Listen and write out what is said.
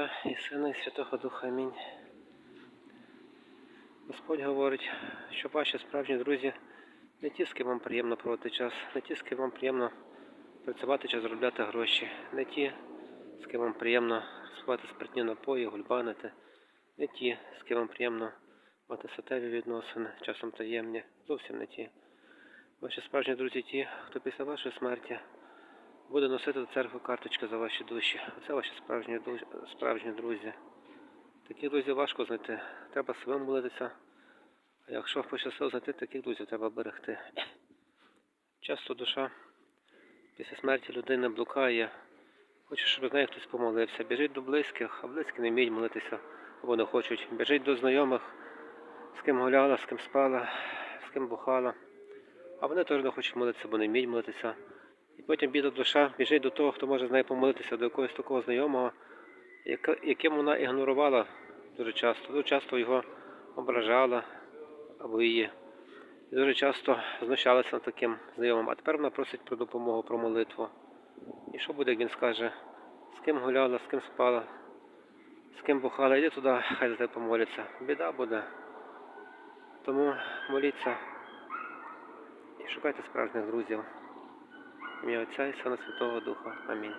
І Сина, і Святого Духа. Амінь. Господь говорить, що ваші справжні друзі не ті, вам приємно проводити час, не ті, вам приємно працювати чи заробляти гроші, не ті, з ким вам приємно співати спиртні напої, гульбанити, не ті, з ким вам приємно мати сотеві відносини, часом таємні, зовсім не ті. Ваші справжні друзі ті, хто після вашої смерті буде носити до церкви карточки за ваші душі. Оце ваші справжні, ду- справжні друзі. Таких друзів важко знайти. Треба самим молитися. А якщо пощастило знайти, таких друзів треба берегти. Часто душа після смерті людини блукає. Хоче, щоб з нею хтось помолився. Біжить до близьких, а близькі не вміють молитися, або не хочуть. Біжить до знайомих, з ким гуляла, з ким спала, з ким бухала. А вони теж не хочуть молитися, бо не вміють молитися. Потім біда душа біжить до того, хто може з нею помолитися, до якогось такого знайомого, яким вона ігнорувала дуже часто. Дуже часто його ображала або її. І дуже часто знущалася над таким знайомим. А тепер вона просить про допомогу, про молитву. І що буде, як він скаже, з ким гуляла, з ким спала, з ким бухала, йди туди, хай за тебе помоляться. Біда буде. Тому моліться і шукайте справжніх друзів. Ім'я Отця і Сина Святого Духа. Амінь.